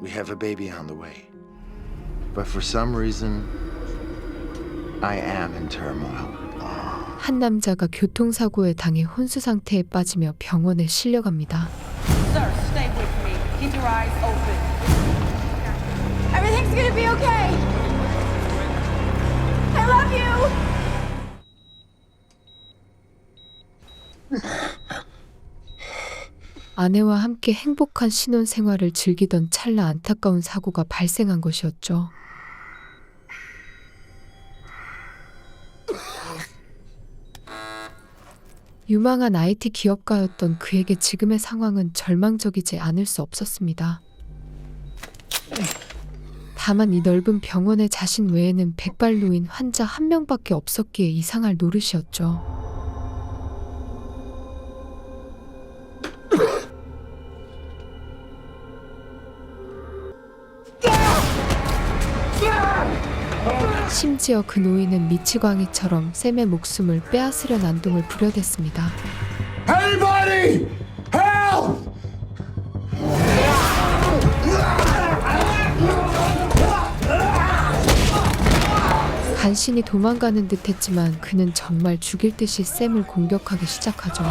We have a baby on the way. But for some reason, I am in turmoil. 한 남자가 교통사고에 당해 혼수 상태에 빠지며 병원에 실려갑니다. Sir, stay with me. Keep your eyes open. Everything's gonna be okay. I love you. 아내와 함께 행복한 신혼 생활을 즐기던 찰나 안타까운 사고가 발생한 것이었죠. 유망한 IT 기업가였던 그에게 지금의 상황은 절망적이지 않을 수 없었습니다. 다만 이 넓은 병원에 자신 외에는 백발노인 환자 한 명밖에 없었기에 이상할 노릇이었죠. 심지어 그 노인은 미치광이처럼 샘의 목숨을 빼앗으려 난동을 부려댔습니다. Anybody! Help! 간신히 도망가는 듯 했지만 그는 정말 죽일 듯이 샘을 공격하기 시작하죠.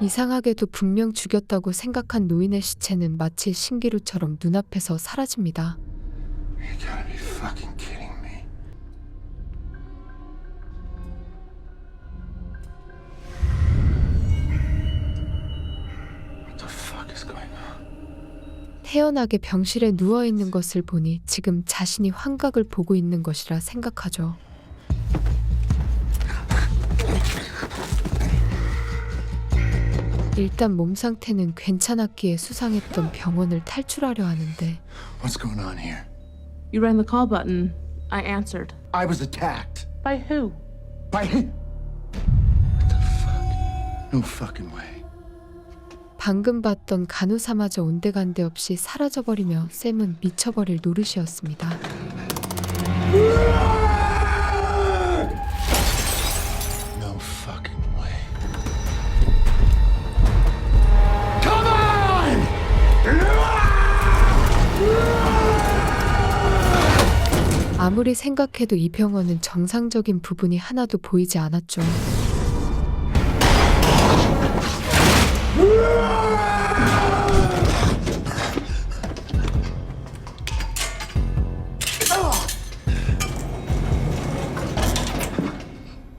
이상하게도 분명 죽였다고 생각한 노인의 시체는 마치 신기루처럼 눈앞에서 사라집니다. 태연하게 병실에 누워 있는 것을 보니 지금 자신이 환각을 보고 있는 것이라 생각하죠. 일단 몸 상태는 괜찮았기에 수상했던 병원을 탈출하려 하는데 What's going on here? You rang the call button. I answered. I was attacked. By who? By him. What the fuck? No fucking way. 방금 봤던 간호사마저 온데간데 없이 사라져버리며 샘은 미쳐버릴 노릇이었습니다. 아무리 생각해도 이 병원은 정상적인 부분이 하나도 보이지 않았죠.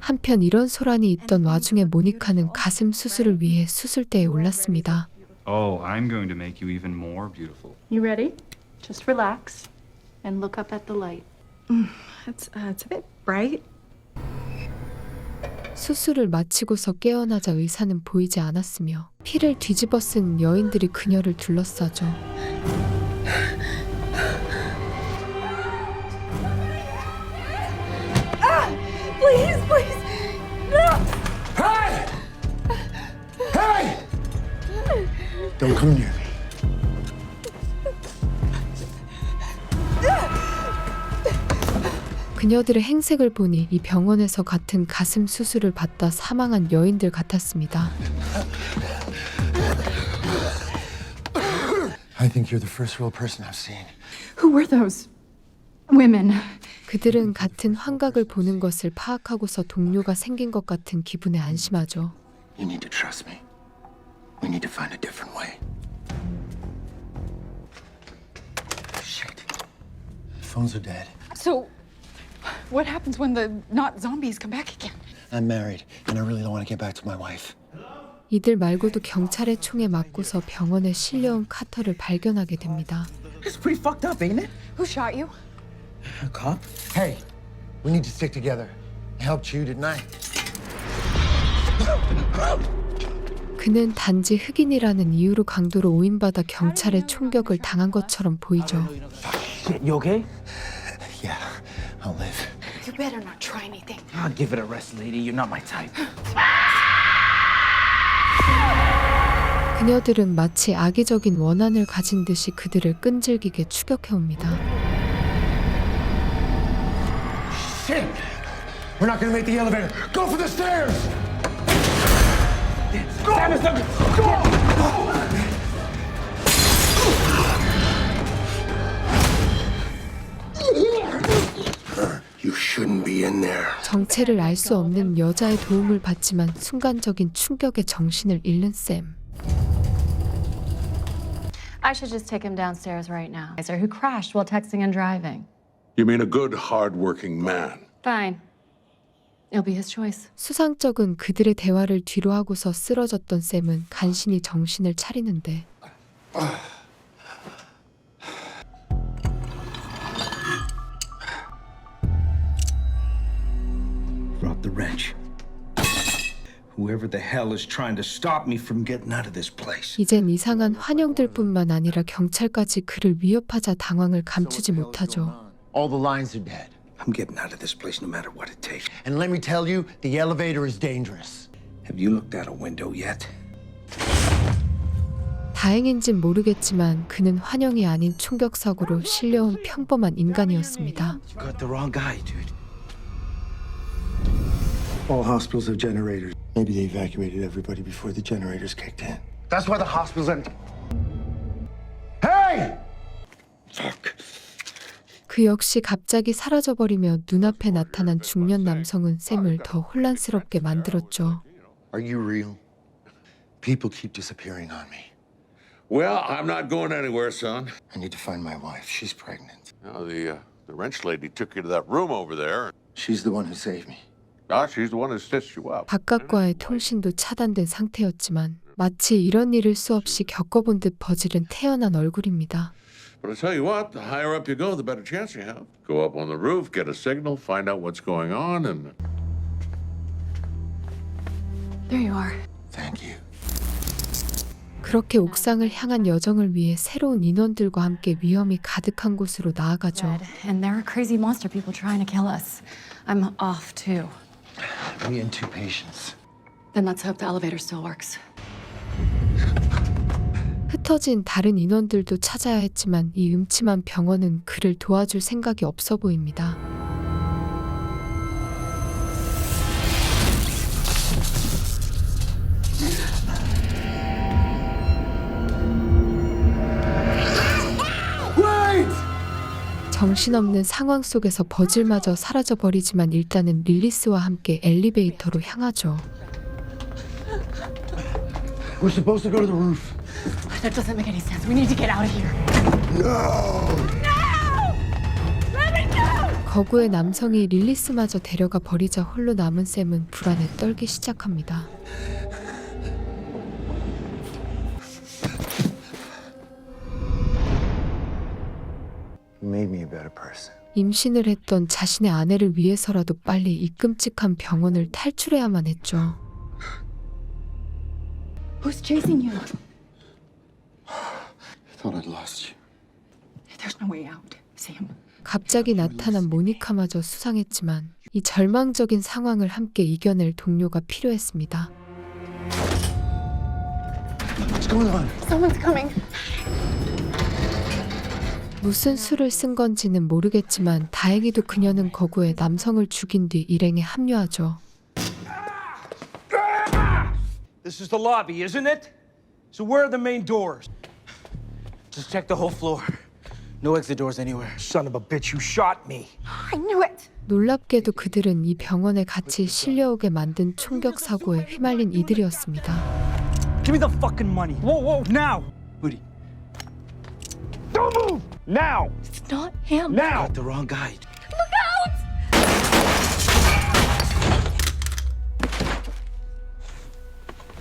한편 이런 소란이 있던 와중에 모니카는 가슴 수술을 위해 수술대에 올랐습니다. Oh, I'm going to make you even more beautiful. You ready? Just relax and look up at the light. It's uh, it's a bit bright. 수술을 마치고서 깨어나자 의사는 보이지 않았으며 피를 뒤집어 쓴 여인들이 그녀를 둘러싸죠. Please, please. Hey! Hey! Don't come near 그녀들의 행색을 보니 이 병원에서 같은 가슴 수술을 받다 사망한 여인들 같았습니다. I think you're the first real person I've seen. Who were those women? 그들은 같은 환각을 보는 것을 파악하고서 동료가 생긴 것 같은 기분에 안심하죠. You need to trust me. We need to find a different way. Shit. Phones are dead. So, what happens when the not zombies come back again? I'm married, and I really don't want to get back to my wife. 이들 말고도 경찰의 총에 맞고서 병원에 실려온 카터를 발견하게 됩니다. It's pretty fucked up, ain't it? Who shot you? A cop? Hey, we need to stick together. I helped you, didn't I? 그는 단지 흑인이라는 이유로 강도로 오인받아 경찰의 총격을 당한 것처럼 보이죠. Shit, you okay? I'll live. You better not try anything. I'll give it a rest, lady. You're not my type. 그녀들은 마치 악의적인 원한을 가진 듯이 그들을 끈질기게 추격해옵니다. Shit! We're not gonna make the elevator. Go for the stairs! You shouldn't be in there. 정체를 알 수 없는 여자의 도움을 받지만 순간적인 충격에 정신을 잃는 샘. I should just take him downstairs right now. Sir, who crashed while texting and driving? You mean a good, hard-working man? Fine. It'll be his choice. 수상쩍은 그들의 대화를 뒤로 하고서 쓰러졌던 샘은 간신히 정신을 차리는데 the wrench. Whoever the hell is trying to stop me from getting out of this place. 이젠 이상한 환영들뿐만 아니라 경찰까지 그를 위협하자 당황을 감추지 못하죠. All the lines are dead. I'm getting out of this place no matter what it takes. And let me tell you, the elevator is dangerous. Have you looked out a window yet? 다행인진 모르겠지만 그는 환영이 아닌 충격 사고로 실려온 평범한 인간이었습니다. You got the wrong guy, dude. All hospitals have generators. Maybe they evacuated everybody before the generators kicked in. That's why the hospital's empty. Hey! Fuck. 그 역시 갑자기 사라져버리며 눈앞에 나타난 중년 남성은 샘을 더 혼란스럽게 만들었죠. Are you real? People keep disappearing on me. Well, I'm not going anywhere, son. I need to find my wife. She's pregnant. Now, the, uh, the wrench lady took you to that room over there. She's the one who saved me. Ah. 바깥과의 통신도 차단된 상태였지만 마치 이런 일을 수없이 겪어본 듯 버지른 태연한 얼굴입니다. But I tell you what, the higher up you go, the better chance you have. Go up on the roof, get a signal, find out what's going on, and There you are. Thank you. 그렇게 옥상을 향한 여정을 위해 새로운 인원들과 함께 위험이 가득한 곳으로 나아가죠. And there are crazy monster people trying to kill us. I'm off too. Me and two patients. Then let's hope the elevator still works. 흩어진 다른 인원들도 찾아야 했지만 이 음침한 병원은 그를 도와줄 생각이 없어 보입니다. 정신없는 상황 속에서 버질마저 사라져 버리지만 일단은 릴리스와 함께 엘리베이터로 향하죠. We're supposed to go to the roof. That doesn't make any sense. We need to get out of here. 거구의 남성이 릴리스마저 데려가 버리자 홀로 남은 샘은 불안에 떨기 시작합니다. 임신을 했던 자신의 아내를 위해서라도 빨리 이 끔찍한 병원을 탈출해야만 했죠. Who's chasing you? I thought I'd lost you. There's no way out, Sam. 갑자기 나타난 모니카마저 수상했지만 이 절망적인 상황을 함께 이겨낼 동료가 필요했습니다. What's going on? Someone's coming. 무슨 수를 쓴 건지는 모르겠지만 다행히도 그녀는 거구에 남성을 죽인 뒤 일행에 합류하죠. This is the lobby, isn't it? So where are the main doors? Just check the whole floor. No exit doors anywhere. Son of a bitch, you shot me. I knew it. 놀랍게도 그들은 이 병원에 같이 실려오게 만든 총격 사고에 휘말린 이들이었습니다. Give me the fucking money. Whoa, whoa, now! Moody. Don't move! Now! It's not him. Now! Got the wrong guy.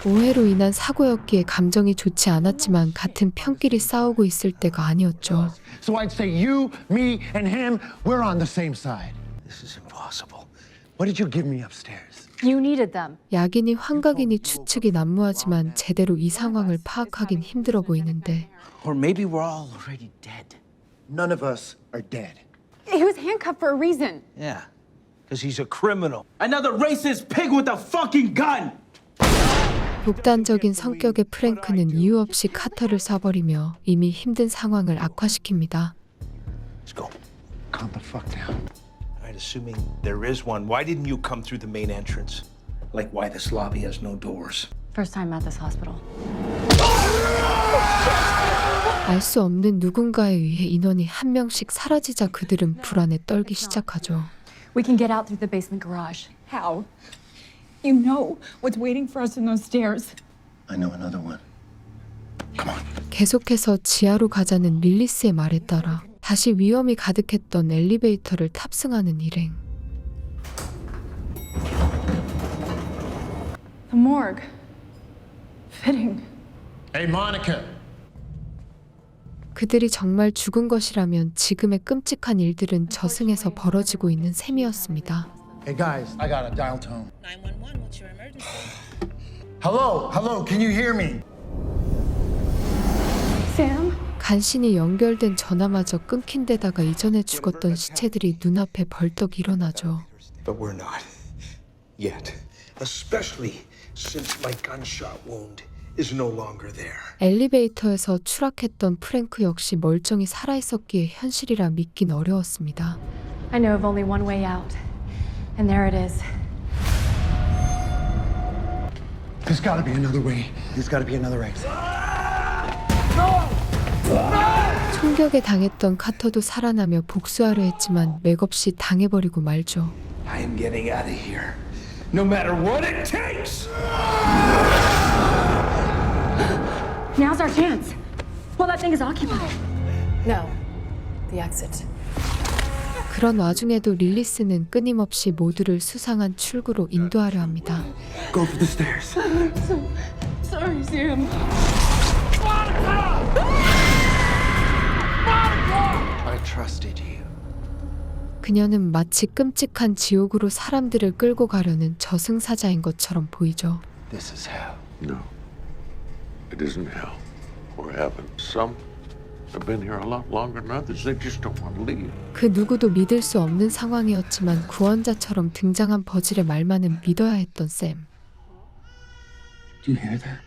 오해로 인한 사고였기에 감정이 좋지 않았지만 같은 편끼리 싸우고 있을 때가 아니었죠. So I'd say you, me, and him, we're on the same side. This is impossible. What did you give me upstairs? You needed them. 약인이 환각이니 추측이 난무하지만 제대로 이 상황을 파악하긴 힘들어 보이는데 Or maybe we're all already dead. None of us are dead. He was handcuffed for a reason. Yeah. Because he's a criminal. Another racist pig with a fucking gun! 독단적인 성격의 프랭크는 이유 없이 카터를 쏴버리며 이미 힘든 상황을 악화시킵니다. Let's go. Calm the fuck down. I Right, assuming there is one, why didn't you come through the main entrance? Like why this lobby has no doors? First time at this hospital. 알 수 없는 누군가에 의해 인원이 한 명씩 사라지자 그들은 불안에 떨기 시작하죠. We can get out through the basement garage. How? You know what's waiting for us in those stairs. I know another one. 계속해서 지하로 가자는 릴리스의 말에 따라 다시 위험이 가득했던 엘리베이터를 탑승하는 일행. The morgue. Fitting. Hey, Monica. 그들이 정말 죽은 것이라면 지금의 끔찍한 일들은 저승에서 벌어지고 있는 셈이었습니다. Hey, guys, I got a dial tone. 911, what's your emergency? Hello, hello, can you hear me? Sam? 간신히 연결된 전화마저 끊긴 데다가 이전에 죽었던 시체들이 눈앞에 벌떡 일어나죠. But we're not. Yet. Especially since my gunshot wound is no longer there. 엘리베이터에서 추락했던 프랭크 역시 멀쩡히 살아있었기에 현실이라 믿긴 어려웠습니다. I know of only one way out. And there it is. There's gotta be another way. There's gotta be another exit. 총격에 당했던 카터도 살아나며 복수하려 했지만 맥없이 당해버리고 말죠. I am getting out of here. No matter what it takes! Now's our chance. Well, that thing is occupied. No. The exit. 그런 와중에도 릴리스는 끊임없이 모두를 수상한 출구로 인도하려 합니다. Go for the stairs. Sorry, Sam. I trusted you. 그녀는 마치 끔찍한 지옥으로 사람들을 끌고 가려는 저승사자인 것처럼 보이죠. This is hell. No. It isn't hell or heaven. Some have been here a lot longer than others. They just don't want to leave. 그 누구도 믿을 수 없는 상황이었지만 구원자처럼 등장한 버질의 말만은 믿어야 했던 샘. Do you hear that?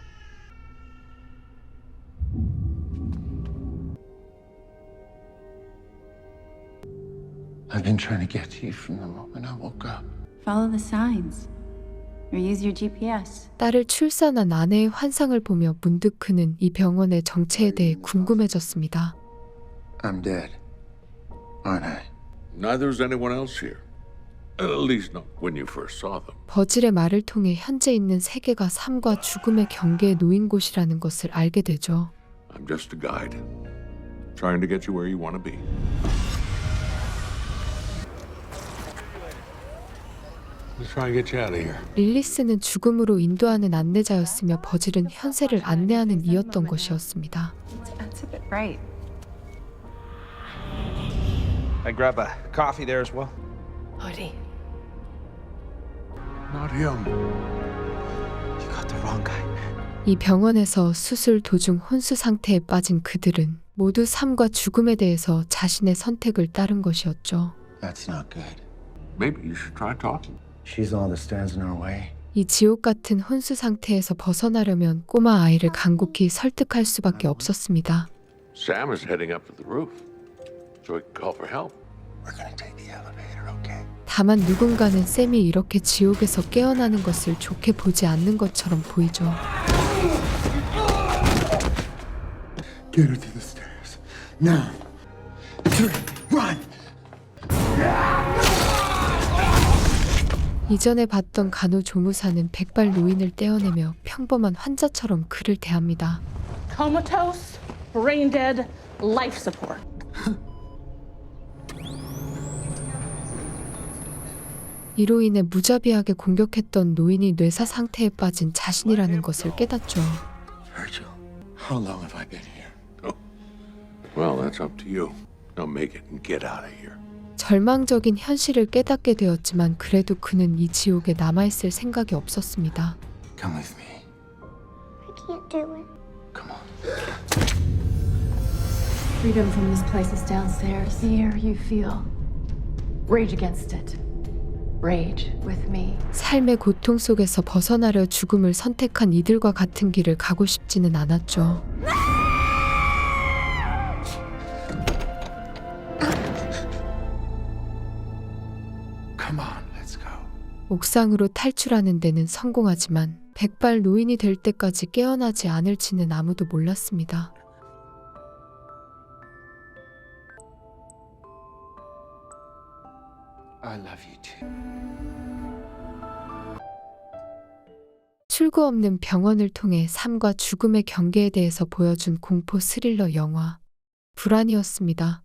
I've been trying to get to you from the moment I woke up. Follow the signs. Use your GPS. 딸을 출산한 아내의 환상을 보며 문득 그는 이 병원의 정체에 대해 궁금해졌습니다. I'm dead. Aren't I? Neither is anyone else here. At least not when you first saw them. 버질의 말을 통해 현재 있는 세계가 삶과 죽음의 경계에 놓인 곳이라는 것을 알게 되죠. I'm just a guide, trying to get you where you want to be. Let's try and get you out of here. 릴리스는 죽음으로 인도하는 안내자였으며 버질은 현세를 안내하는 이였던 것이었습니다. That's a bit bright. I grab a coffee there as well. Hoodie. Not him. You got the wrong guy. 이 병원에서 수술 도중 혼수 상태에 빠진 그들은 모두 삶과 죽음에 대해서 자신의 선택을 따른 것이었죠. She's all that stands in our way. 이 지옥 같은 혼수 상태에서 벗어나려면 꼬마 아이를 간곡히 설득할 수밖에 없었습니다. Sam is heading up to the roof, so he can call for help. We're gonna take the elevator, okay? 다만 누군가는 샘이 이렇게 지옥에서 깨어나는 것을 좋게 보지 않는 것처럼 보이죠. Get her to the stairs. Now. Three, run! 이전에 봤던 간호조무사는 백발 노인을 떼어내며 평범한 환자처럼 그를 대합니다. Comatose, brain dead, life support. 이로 인해 무자비하게 공격했던 노인이 뇌사 상태에 빠진 자신이라는 것을 깨닫죠. Virgil, how long have I been here? Well, that's up to you. Now make it and get out of here. 절망적인 현실을 깨닫게 되었지만 그래도 그는 이 지옥에 남아있을 생각이 없었습니다. Come with me. I can't do it. Come on. Freedom from this place is downstairs. The air you feel. Rage against it. Rage with me. 삶의 고통 속에서 벗어나려 죽음을 선택한 이들과 같은 길을 가고 싶지는 않았죠. 옥상으로 탈출하는 데는 성공하지만 백발 노인이 될 때까지 깨어나지 않을지는 아무도 몰랐습니다. 출구 없는 병원을 통해 삶과 죽음의 경계에 대해서 보여준 공포 스릴러 영화 불안이었습니다.